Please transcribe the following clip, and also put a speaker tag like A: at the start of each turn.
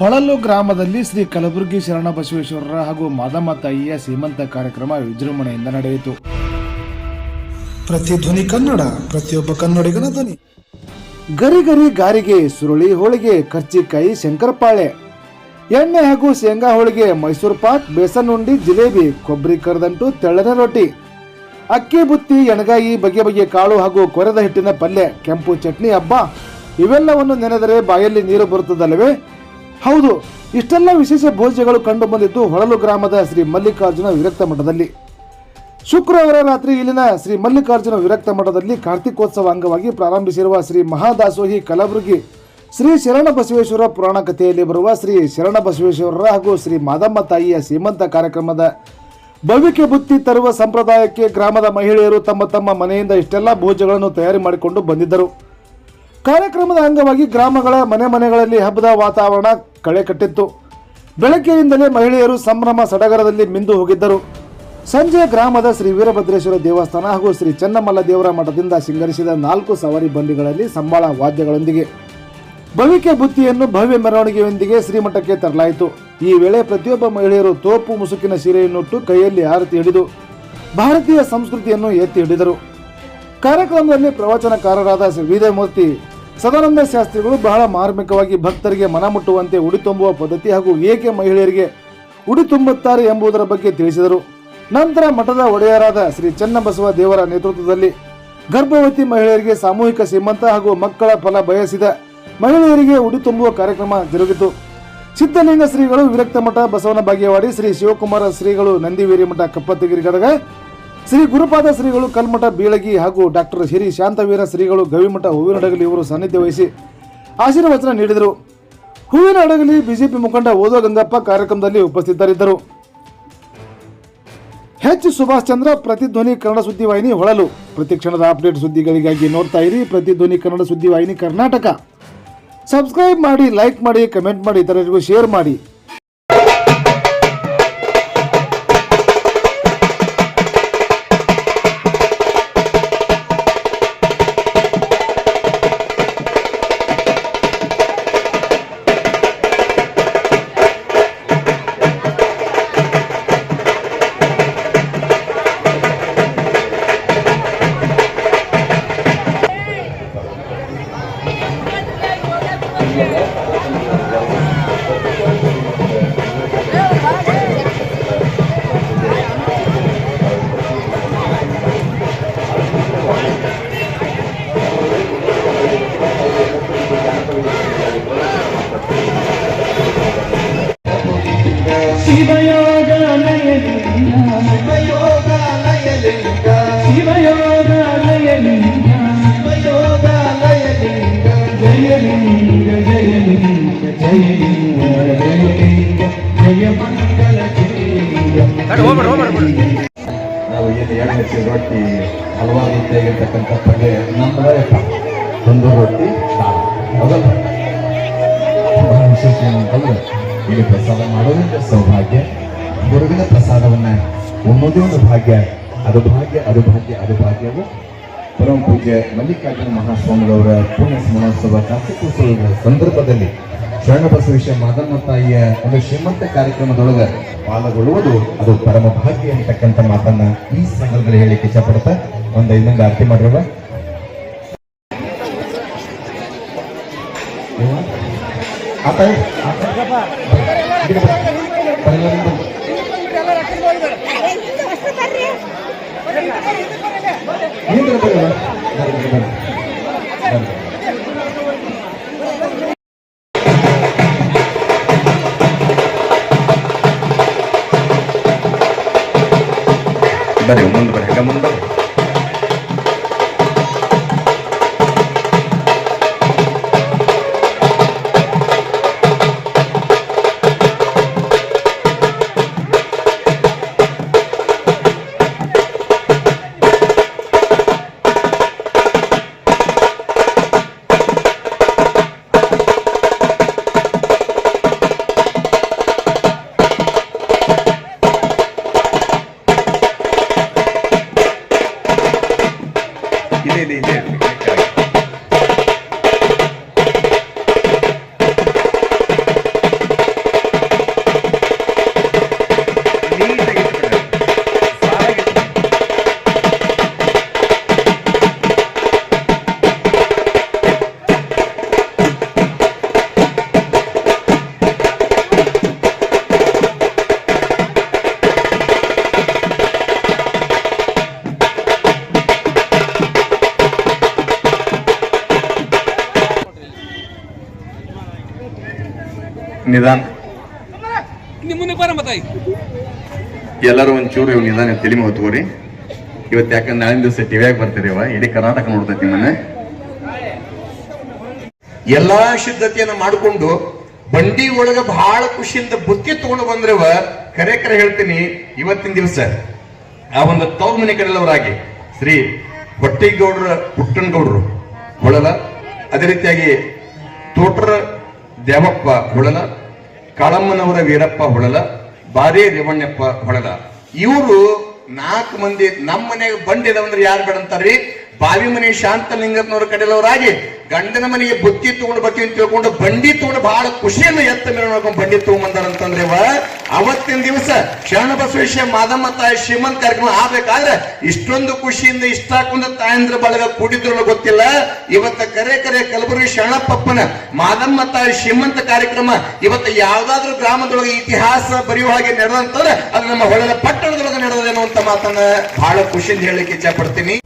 A: ಹೊಳಲು ಗ್ರಾಮದಲ್ಲಿ ಶ್ರೀ ಕಲಬುರಗಿ ಶರಣ ಬಸವೇಶ್ವರರ ಹಾಗೂ ಮಾದಮ್ಮ ತಾಯಿಯ ಸೀಮಂತ ಕಾರ್ಯಕ್ರಮ ವಿಜೃಂಭಣೆಯಿಂದ ನಡೆಯಿತು.
B: ಪ್ರತಿಧ್ವನಿ ಕನ್ನಡ ಪ್ರತಿಯೊಬ್ಬ ಕನ್ನಡಿಗನ ಧ್ವನಿ.
A: ಗರಿ ಗರಿ ಗಾರಿಗೆ ಸುರುಳಿ ಹೋಳಿಗೆ ಕರ್ಚಿಕಾಯಿ ಶಂಕರಪಾಳೆ. ಎಣ್ಣೆ ಹಾಗೂ ಶೇಂಗಾ ಹೋಳಿಗೆ ಮೈಸೂರು ಪಾಕ್ ಬೇಸನ್ ಉಂಡಿ ಜಿಲೇಬಿ ಕೊಬ್ಬರಿ ಕರದಂಟು ತೆಳ್ಳನ ರೊಟ್ಟಿ. ಅಕ್ಕಿ ಬುತ್ತಿ ಎಣಗಾಯಿ ಬಗೆ ಬಗೆ ಕಾಳು ಹಾಗೂ ಕೊರೆದ ಹಿಟ್ಟಿನ ಪಲ್ಯ ಕೆಂಪು ಚಟ್ನಿ ಹಬ್ಬ ಇವೆಲ್ಲವನ್ನು ನೆನೆದರೆ ಬಾಯಲ್ಲಿ ನೀರು ಬರುತ್ತದಲ್ಲವೇ? ಹೌದು, ಇಷ್ಟೆಲ್ಲ ವಿಶೇಷ ಭೋಜ್ಯಗಳು ಕಂಡು ಬಂದಿದ್ದು ಹೊಳಲು ಗ್ರಾಮದ ಶ್ರೀ ಮಲ್ಲಿಕಾರ್ಜುನ ವಿರಕ್ತ ಮಠದಲ್ಲಿ. ಶುಕ್ರವಾರ ರಾತ್ರಿ ಇಲ್ಲಿನ ಶ್ರೀ ಮಲ್ಲಿಕಾರ್ಜುನ ವಿರಕ್ತ ಮಠದಲ್ಲಿ ಕಾರ್ತಿಕೋತ್ಸವ ಅಂಗವಾಗಿ ಪ್ರಾರಂಭಿಸಿರುವ ಶ್ರೀ ಮಹಾದಾಸೋಹಿ ಕಲಬುರಗಿ, ಶ್ರೀ ಶರಣ ಬಸವೇಶ್ವರ ಪುರಾಣ ಕಥೆಯಲ್ಲಿ ಬರುವ ಶ್ರೀ ಶರಣ ಬಸವೇಶ್ವರರ ಹಾಗೂ ಶ್ರೀ ಮಾದಮ್ಮ ತಾಯಿಯ ಶ್ರೀಮಂತ ಕಾರ್ಯಕ್ರಮದ ಭವ್ಯಕ್ಕೆ ಬುತ್ತಿ ತರುವ ಸಂಪ್ರದಾಯಕ್ಕೆ ಗ್ರಾಮದ ಮಹಿಳೆಯರು ತಮ್ಮ ತಮ್ಮ ಮನೆಯಿಂದ ಇಷ್ಟೆಲ್ಲ ಭೋಜ್ಯಗಳನ್ನು ತಯಾರಿ ಮಾಡಿಕೊಂಡು ಬಂದಿದ್ದರು. ಕಾರ್ಯಕ್ರಮದ ಅಂಗವಾಗಿ ಗ್ರಾಮಗಳ ಮನೆ ಮನೆಗಳಲ್ಲಿ ಹಬ್ಬದ ವಾತಾವರಣ ಕಳೆ ಕಟ್ಟಿತ್ತು. ಬೆಳಗ್ಗೆಯಿಂದಲೇ ಮಹಿಳೆಯರು ಸಂಭ್ರಮ ಸಡಗರದಲ್ಲಿ ಮಿಂದು ಹೋಗಿದ್ದರು. ಸಂಜೆ ಗ್ರಾಮದ ಶ್ರೀ ವೀರಭದ್ರೇಶ್ವರ ದೇವಸ್ಥಾನ ಹಾಗೂ ಶ್ರೀ ಚೆನ್ನಮಲ್ಲ ದೇವರ ಮಠದಿಂದ ಸಿಂಗರಿಸಿದ ನಾಲ್ಕು ಸವಾರಿ ಬಂಡಿಗಳಲ್ಲಿ ಸಂಬಳ ವಾದ್ಯಗಳೊಂದಿಗೆ. ಭವಿಕೆ ಬುತ್ತಿಯನ್ನು ಭವ್ಯ ಮೆರವಣಿಗೆಯೊಂದಿಗೆ ಶ್ರೀಮಠಕ್ಕೆ ತರಲಾಯಿತು. ಈ ವೇಳೆ ಪ್ರತಿಯೊಬ್ಬ ಮಹಿಳೆಯರು ತೋಪು ಮುಸುಕಿನ ಸೀರೆಯನ್ನುಟ್ಟು ಕೈಯಲ್ಲಿ ಆರತಿ ಹಿಡಿದು ಭಾರತೀಯ ಸಂಸ್ಕೃತಿಯನ್ನು ಎತ್ತಿ ಹಿಡಿದರು. ಕಾರ್ಯಕ್ರಮದಲ್ಲಿ ಪ್ರವಚನಕಾರರಾದ ಶ್ರೀ ವೀರಮೂರ್ತಿ ಸದಾನಂದ ಶಾಸ್ತ್ರಿಗಳು ಬಹಳ ಮಾರ್ಮಿಕವಾಗಿ ಭಕ್ತರಿಗೆ ಮನ ಮುಟ್ಟುವಂತೆ ಉಡಿ ತುಂಬುವ ಪದ್ಧತಿ ಹಾಗೂ ಏಕೆ ಮಹಿಳೆಯರಿಗೆ ಉಡಿ ತುಂಬುತ್ತಾರೆ ಎಂಬುದರ ಬಗ್ಗೆ ತಿಳಿಸಿದರು. ನಂತರ ಮಠದ ಒಡೆಯರಾದ ಶ್ರೀ ಚನ್ನಬಸವ ದೇವರ ನೇತೃತ್ವದಲ್ಲಿ ಗರ್ಭವತಿ ಮಹಿಳೆಯರಿಗೆ ಸಾಮೂಹಿಕ ಸೀಮಂತ ಹಾಗೂ ಮಕ್ಕಳ ಫಲ ಬಯಸಿದ ಮಹಿಳೆಯರಿಗೆ ಉಡಿ ತುಂಬುವ ಕಾರ್ಯಕ್ರಮ ಜರುಗಿತು. ಸಿದ್ಧಲಿಂಗ ಶ್ರೀಗಳು ವಿರಕ್ತ ಮಠ ಬಸವನ ಭಾಗ್ಯವಾಡಿ ಶ್ರೀ ಶಿವಕುಮಾರ ಶ್ರೀಗಳು ನಂದಿವೇರಿ ಮಠ ಕಪ್ಪತ್ತಗಿರಿ ಗದಗ ಶ್ರೀ ಗುರುಪಾದ ಶ್ರೀಗಳು ಕಲ್ಮಠ, ಬೀಳಗಿ ಹಾಗೂ ಡಾಕ್ಟರ್ ಶ್ರೀ ಶಾಂತವೀರ ಶ್ರೀಗಳು ಗವಿಮಠ ಹೂವಿನ ಹಡಗಲಿ ಇವರು ಸಾನ್ನಿಧ್ಯ ವಹಿಸಿ ಆಶೀರ್ವಚನ ನೀಡಿದರು. ಹೂವಿನ ಅಡಗಲಿ ಬಿಜೆಪಿ ಮುಖಂಡ ಓದೋ ಗಂಗಪ್ಪ ಕಾರ್ಯಕ್ರಮದಲ್ಲಿ ಉಪಸ್ಥಿತರಿದ್ದರು. ಎಚ್ ಸುಭಾಷ್ ಚಂದ್ರ ಪ್ರತಿಧ್ವನಿ ಕನ್ನಡ ಸುದ್ದಿವಾಹಿನಿ ಹೊಳಲು. ಪ್ರತಿಕ್ಷಣದ ಅಪ್ಡೇಟ್ ಸುದ್ದಿಗಳಿಗಾಗಿ ನೋಡ್ತಾ ಇರಿ ಪ್ರತಿಧ್ವನಿ ಕನ್ನಡ ಸುದ್ದಿವಾಹಿನಿ ಕರ್ನಾಟಕ. ಸಬ್ಸ್ಕ್ರೈಬ್ ಮಾಡಿ, ಲೈಕ್ ಮಾಡಿ, ಕಮೆಂಟ್ ಮಾಡಿ, ಇತರರಿಗೂ ಶೇರ್ ಮಾಡಿ.
C: ಪಡೆ ಪಲ್ಯ ನಮ್ಮದಪ್ಪ ತಂದೂರು ರೊಟ್ಟಿ ದಾಲ್ ಹೌದಲ್ಲ ಬಹಳ ವಿಶೇಷ ಇಲ್ಲಿ ಪ್ರಸಾದ ಮಾಡೋದ್ರಿಂದ ಸೌಭಾಗ್ಯ ಗುರುವಿನ ಪ್ರಸಾದವನ್ನ ಉಣ್ಣೋದೇ ಒಂದು ಭಾಗ್ಯ. ಅದು ಭಾಗ್ಯ ಅದು ಭಾಗ್ಯ, ಅದು ಭಾಗ್ಯವು. ಪರಮ ಪೂಜ್ಯ ಮಲ್ಲಿಕಾರ್ಜುನ ಮಹಾಸ್ವಾಮಿಗಳವರ ಪುಣ್ಯ ಸ್ಮರಣೋತ್ಸವ ಕಾರ್ತಿಕೋತ್ಸವದ ಸಂದರ್ಭದಲ್ಲಿ ಶರಣಬಸವೇಶ್ವರ ಮಾದಮ್ಮ ತಾಯಿಯ ಒಂದು ಶ್ರೀಮಂತ ಕಾರ್ಯಕ್ರಮದೊಳಗೆ ಪಾಲ್ಗೊಳ್ಳುವುದು ಅದು ಪರಮ ಭಾಗ್ಯ ಅಂತಕ್ಕಂಥ ಮಾತನ್ನ ಈ ಸಂದರ್ಭದಲ್ಲಿ ಹೇಳಿಕ್ಕೆ ಇಷ್ಟಪಡ್ತಾ ಒಂದು ಇನ್ನೊಂದು ಆರತಿ ಮಾಡಿರುವ ಬರ್ರಿ ಮುಂದೆ ಬರ್ರಿ ಹಂಗ ಮುಂದೆ ಬರ್ರಿ
D: Hindi, hindi, hindi. ನಿಧಾನ.
C: ಎಲ್ಲರೂ ಒಂಚೂರು ಇವ್ ನಿಧಾನ ತಿಳಿಮೆ ಹೊತ್ಕೋರಿ ಇವತ್ತು ಯಾಕಂದ್ರೆ ನಾಳಿನ ದಿವಸ ಟಿವಿಯಾಗ ಅವ ಇಡೀ ಕರ್ನಾಟಕ ನೋಡ್ತೈತಿ ನಿಮ್ಮನ್ನ ಎಲ್ಲಾ ಸಿದ್ಧತೆಯನ್ನ ಮಾಡಿಕೊಂಡು ಬಂಡಿ ಒಳಗ ಬಹಳ ಖುಷಿಯಿಂದ ಬುತ್ತಿ ತಗೊಂಡು ಬಂದ್ರವ ಕರೆ ಕರೆ ಹೇಳ್ತೀನಿ ಇವತ್ತಿನ ದಿವಸ. ಆ ಒಂದು ತವ್ರ ಮನೆ ಕಡೆಯಲ್ಲವರಾಗಿ ಶ್ರೀ ಹೊಟ್ಟಿಗೌಡ್ರ ಪುಟ್ಟನಗೌಡ್ರು. ಹೊಳಲ ಅದೇ ರೀತಿಯಾಗಿ ತೋಟ್ರ ದೇವಪ್ಪ ಹೊಳಲ, ಕಾಳಮ್ಮನವರ ವೀರಪ್ಪ ಹೊಳಲ, ಬಾರೇ ರೇವಣ್ಣಪ್ಪ ಹೊಳಲ. ಇವರು ನಾಲ್ಕು ಮಂದಿ ನಮ್ಮ ಮನೆಗೆ ಯಾರು ಬೇಡ ಅಂತಾರ್ರಿ ಬಾವಿ ಮನೆ ಶಾಂತಲಿಂಗಪ್ಪನವ್ರ ಕಡೆಯಲ್ಲವರಾಗಿ ಗಂಡನ ಮನೆಗೆ ಬುತ್ತಿ ತಗೊಂಡು ಬರ್ತೀವಿ ಅಂತ ತಿಳ್ಕೊಂಡು ಬಂಡಿ ತಗೊಂಡು ಬಹಳ ಖುಷಿಯನ್ನು ಎತ್ತ ಮೇಲೆ ನೋಡ್ಕೊಂಡು ಬಂಡಿ ತಗೊಂಡ್ಬಂದ್ರಂತಂದ್ರೆ ಅವತ್ತಿನ ದಿವಸ ಶರಣ ಬಸವೇಶ್ವರ ಮಾದಮ್ಮ ತಾಯಿ ಶ್ರೀಮಂತ ಕಾರ್ಯಕ್ರಮ ಆಗ್ಬೇಕಾದ್ರೆ ಇಷ್ಟೊಂದು ಖುಷಿಯಿಂದ ಇಷ್ಟ ಹಾಕೊಂಡು ತಾಯಂದ್ರ ಬಳಗ ಕೂಡಿದ್ರು ಗೊತ್ತಿಲ್ಲ. ಇವತ್ತ ಕರೆ ಕರೆ ಕಲಬುರಗಿ ಶರಣಪ್ಪನ ಮಾದಮ್ಮ ತಾಯಿ ಶ್ರೀಮಂತ ಕಾರ್ಯಕ್ರಮ ಇವತ್ತ ಯಾವ್ದಾದ್ರು ಗ್ರಾಮದೊಳಗೆ ಇತಿಹಾಸ ಬರೆಯುವ ಹಾಗೆ ನಡೆದಂತಂದ್ರೆ ಅದು ನಮ್ಮ ಹೊಳೆದ ಪಟ್ಟಣದೊಳಗೆ ನಡೆದೇನೋ ಅಂತ ಮಾತನ್ನ ಬಹಳ ಖುಷಿಯಿಂದ ಹೇಳಲಿಕ್ಕೆ ಇಚ್ಛ ಪಡ್ತೀನಿ.